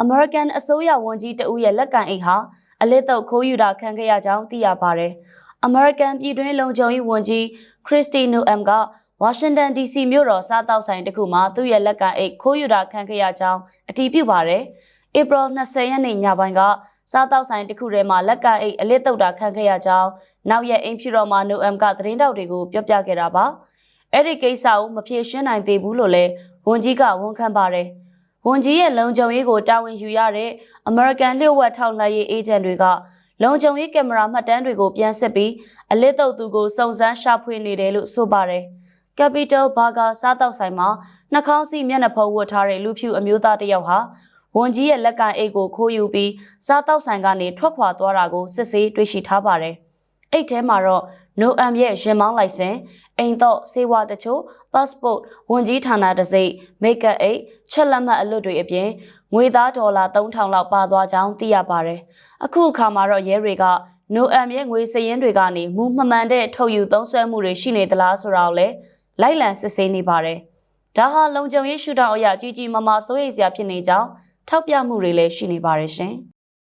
အမေရိကန်အစိုးရဝန်ကြီးတဦးရဲ့လက်ကန်အိတ်ဟာအလစ်တော့ခိုးယူတာခံခဲ့ရကြောင်းသိရပါတယ်။အမေရိကန်ပြည်တွင်းလုံခြုံရေးဝန်ကြီးခရစ်စတီနိုအမ်ကဝါရှင်တန် DC မြို့တော်စားတောက်ဆိုင်တစ်ခုမှာသူ့ရဲ့လက်ကန်အိတ်ခိုးယူတာခံခဲ့ရကြောင်းအတည်ပြုပါတယ်။ဧပြီ20ရက်နေ့ညပိုင်းကစားတောက်ဆိုင်တစ်ခုထဲမှာလက်ကန်အိတ်အလစ်တုတ်တာခံခဲ့ရကြောင်းနောက်ရက်အင်ဖြူတော်မှာနိုအမ်ကသတင်းတောက်တွေကိုပြောပြခဲ့တာပါ။အဲ့ဒီကိစ္စကိုမဖြေရှင်းနိုင်သေးဘူးလို့လည်းဝန်ကြီးကဝန်ခံပါတယ်။ ဝန်ကြီးရဲ့လုံခြုံရေးကိုတာဝန်ယူရတဲ့အမေရိကန်လျှို့ဝှက်ထောက်လှမ်းရေးအေဂျင့်တွေကလုံခြုံရေးကင်မရာမှတ်တမ်းတွေကိုပြန်ဆက်ပြီးအလစ်တုတ်သူကိုစုံစမ်းရှာဖွေနေတယ်လို့ဆိုပါတယ်။ Capital Burger စားတောက်ဆိုင်မှာနှာခေါင်းစည်းမျက်နှာဖုံးဝတ်ထားတဲ့လူဖြူအမျိုးသားတစ်ယောက်ဟာဝန်ကြီးရဲ့လက်ကန်အိတ်ကိုခိုးယူပြီးစားတောက်ဆိုင်ကနေထွက်ခွာသွားတာကိုစစ်ဆေးတွေ့ရှိထားပါတယ်။အိတ်ထဲမှာတော့ NOAM ရဲ့ရင်မောင်းလိုက်စဉ်အိမ်တော့စေဝါတချို့ passport ဝန်ကြီးဌာနတစ်စိတ် make up အိတ်ချက်လက်မှတ်အလွတ်တွေအပြင်ငွေသားဒေါ်လာ3000လောက်ပါသွားကြောင်းသိရပါတယ်။အခုအခါမှာတော့ရဲတွေက NOAM ရဲ့ငွေစည်ရင်းတွေကနေမူမှန်မှန်တဲ့ထုတ်ယူသုံးစွဲမှုတွေရှိနေသလားဆိုတာကိုလည်းလိုက်လံစစ်ဆေးနေပါတယ်။ဒါဟာလုံခြုံရေးရှုထောင့်အရာကြီးကြီးမားမားစိုးရိမ်စရာဖြစ်နေကြောင်းထောက်ပြမှုတွေလည်းရှိနေပါတယ်ရှင်။